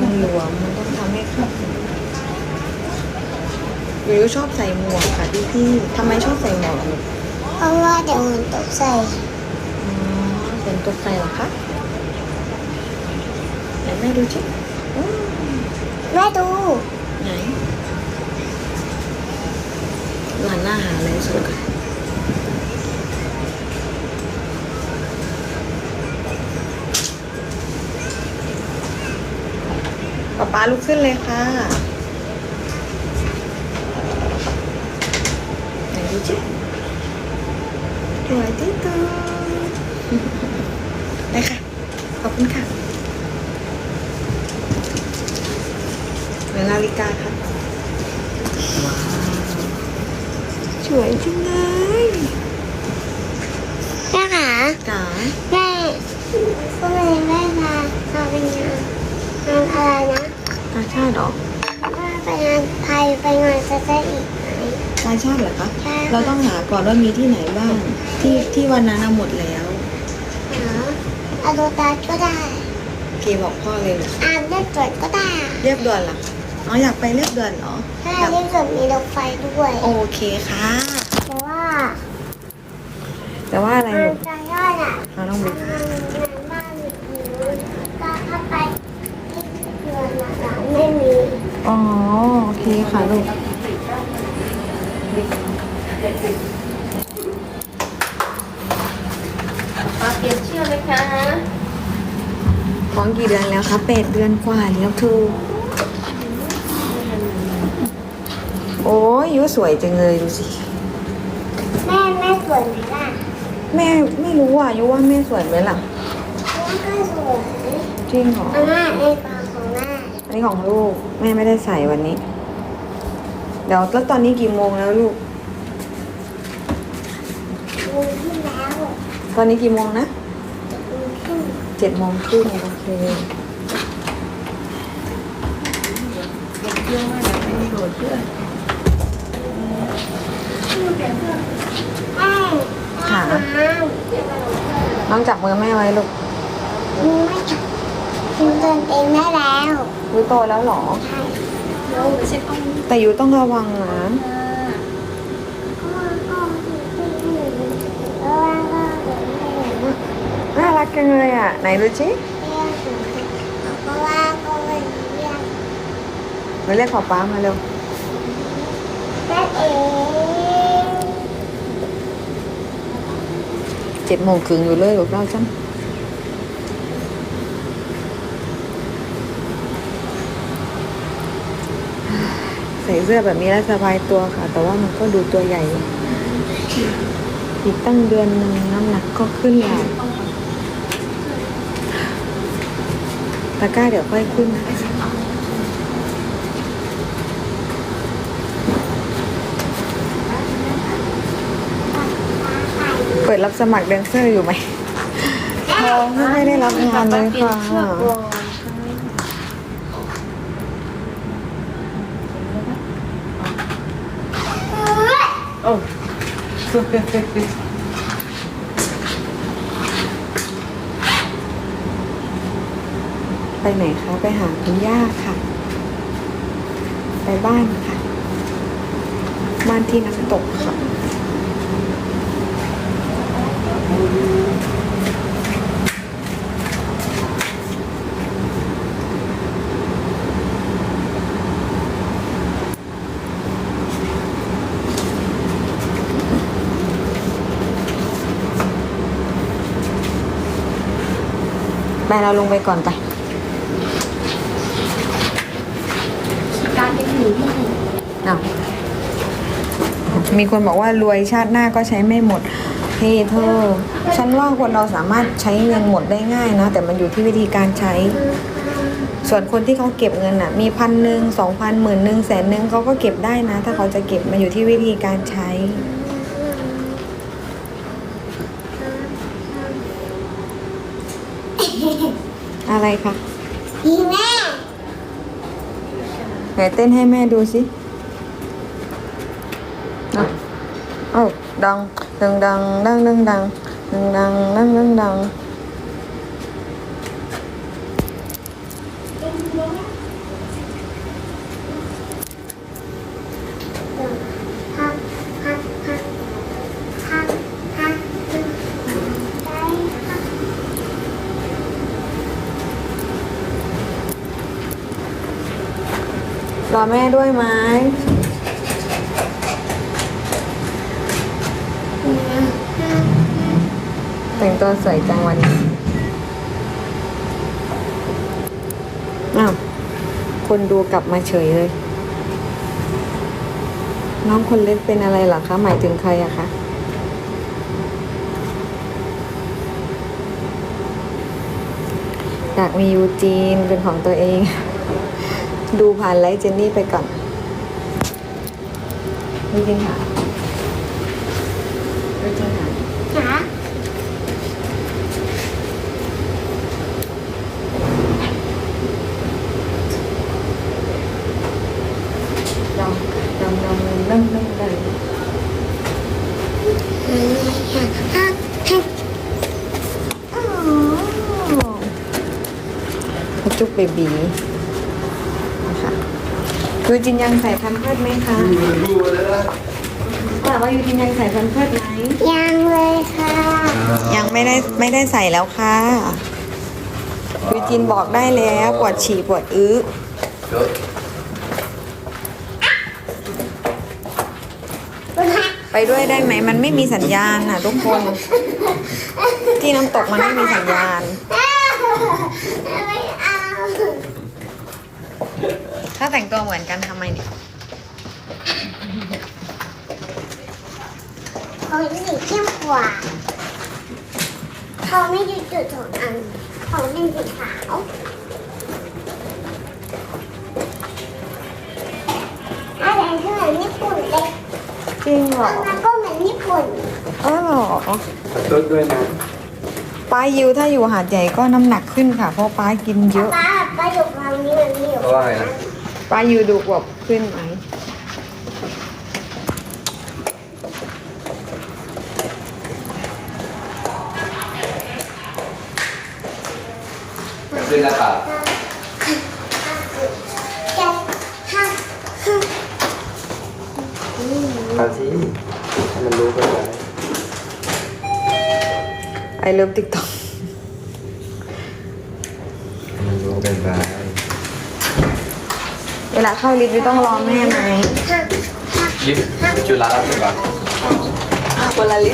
มันหลวมมันต้องทำให้เข้าวิวชอบใส่หมวกค่ะพี่พี่ๆทำไมชอบใส่หมวกลูกเพราะว่าเดี๋ยวมันตกใส่อ๋อเป็นตกใจเหรอคะไหนแม่ดูชิอืมแม่ดูไหนหลานหน้าหาอะไรสุดค่ะ ป๊าป๊าลุกขึ้นเลยค่ะไหนดูจิสวยที่ตัวได้ค่ะ ขอบคุณค่ะเหมือนนาฬิกาค่ะว้าวสวยจังเลยแม่ขาจ๋าแม่ก็เลยแม่พาพาไปงานงานอะไรนะ กาชาติเหรอว่าไปงานไทยไปงานจะได้อีกไหมกาชาติเหรอคะ ใช่ค่ะเราต้องหาก่อนว่ามีที่ไหนบ้าง ที่ที่วันนั้นเอาหมดแล้วเหรออาโดตาก็ได้โอเคบอกพ่อเลยลูกอ่านเลือดตรวจก็ได้เรียบด่วนเหรออ๋ออยากไปเรียบด่วนเหรอถ้าอยากเลือดตรวจมีรถไฟด้วยโอเคค่ะ แต่ว่า แต่ว่าอะไรงาลูนกจะยอดอะเราต้องไปงานงานบ้านหนูก็เข้าไปที่เดือน ละไม่มีอ๋อ โอเคค่ะลูกมาเปลี่ยนเชือกเลยค่ะท้องกี่เดือนแล้วคะแปดเดือนกว่าแล้วเธอโอ้ยยูสวยจังเลยดูสิ แม่แม่สวยไหมล่ะแม่ไม่รู้อะยูว่าแม่สวยไหมล่ะแม่ก็สวยจริงเหรอ อาม่าในปากของแม่อั นนี้ของลูก แม่ไม่ได้ใส่วันนี้ เดี๋ยวแล้วตอนนี้กี่โมงแล้วลูกดูที่แล้วตอนนี้กี่โมงนะดูขึ้นเจ็ดโมงครึ่งโอเคเยอะมากเลยไม่มีโหลดเชือกแม่ขาน้องจับมือแม่ไว้ลูกมึงไม่จับ กินตนเองได้แล้วยูโตแล้วเหรอใช่ดเอาแต่ยูต้องระวังนะ อ่าน่ารักจังเลยอะ ไหนดูสิมาเรียกขอาป้ามาเร็ว เจ็ดโมงครึ่งอยู่เลยลูกเราจ้ง ใส่เสื้อแบบนี้แล้วสบายตัวค่ะ แต่ว่ามันก็ดูตัวใหญ่ อีกตั้งเดือนหนึงน้ำหนักก็ขึ้นแล้วตะกร้าเดี๋ยวค่อยขึ้นเปิดรับสมัครแดนเซอร์อยู่ไหมท้องไม่ได้รับงานเลยเปลี่ยค่ะ Oh. ไปไหนคะ ไปหาคุณย่าค่ะ ไปบ้านค่ะ บ้านที่น้ำตกค่ะ ไปเราลงไปก่อนไปการเป็นหนูที่อ้ามีคนบอกว่ารวยชาติหน้าก็ใช้ไม่หมด เฮ้เธอ ฉันว่าคนเราสามารถใช้เงินหมดได้ง่ายนะ แต่มันอยู่ที่วิธีการใช้ ส่วนคนที่เขาเก็บเงินอะ มีพันหนึ่งสองพันหมื่นหนึ่งแสนหนึ่งเขาก็เก็บได้นะ ถ้าเขาจะเก็บมันอยู่ที่วิธีการใช้ อะไรคะพี่แม่ไหนเต้นให้แม่ดูสิเอาเอ้าดังดังดังดังดังดังดังดังดังดัง รอแม่ด้วยไหมแต่งตัวสวยจังวันนี้อ้าวคนดูกลับมาเฉยเลย น้องคนเล็กเป็นอะไรหรอคะ หมายถึงใครอะคะอยากมียูจีนเป็นของตัวเอง ดูผ่านไลฟ์เจนนี่ไปก่อนยูจีนค่ะยูจีนค่ะจ๋าลองลองลองเริ่มเริ่มเลยฮะฮะอ๋อจุ๊บเบบีนะคะ ยูจินยังใส่แพันเพิร์ดไหมคะถามว่ายูจินยังใส่แพันเพิร์ดไหมยังเลยค่ะ ยังไม่ได้ไม่ได้ใส่แล้วค่ะยูจินบอกได้แล้วปวดฉี่ปวดอื้อไปด้วยได้ไหมมันไม่มีสัญญาณน่ะทุกคน ที่น้ำตกมันไม่มีสัญญาณไม่เอา ถ้าแต่งตัวเหมือนกันทำไมเนี่ยของสีเข้มกว่าเขาไม่ดูจุดของอันของเป็นสีขาวอะไรก็เหมือนญี่ปุ่นเลยจริงเหรอมันก็เหมือนญี่ปุ่นเออเหรอขอโทษด้วยนะป้ายิวถ้าอยู่หาดใหญ่ก็น้ำหนักขึ้นค่ะ เพราะป้ากินเยอะ ป้าป้าอยู่ฝั่งนี้มันไม่อยู่เพราะว่าอะไรนะ ป้ายิวดูกว่าขึ้นไหม ขึ้นแล้วครับแกฮะเอาสิให้มันรู้กันไปไอเลิฟติ๊กต็อกให้มันรู้กันไป เวลาเข้าลิฟต์ไม่ต้องรอแม่ไหมฮะฮะลิฟต์จุฬาลาชก่อนคนละลิฟต์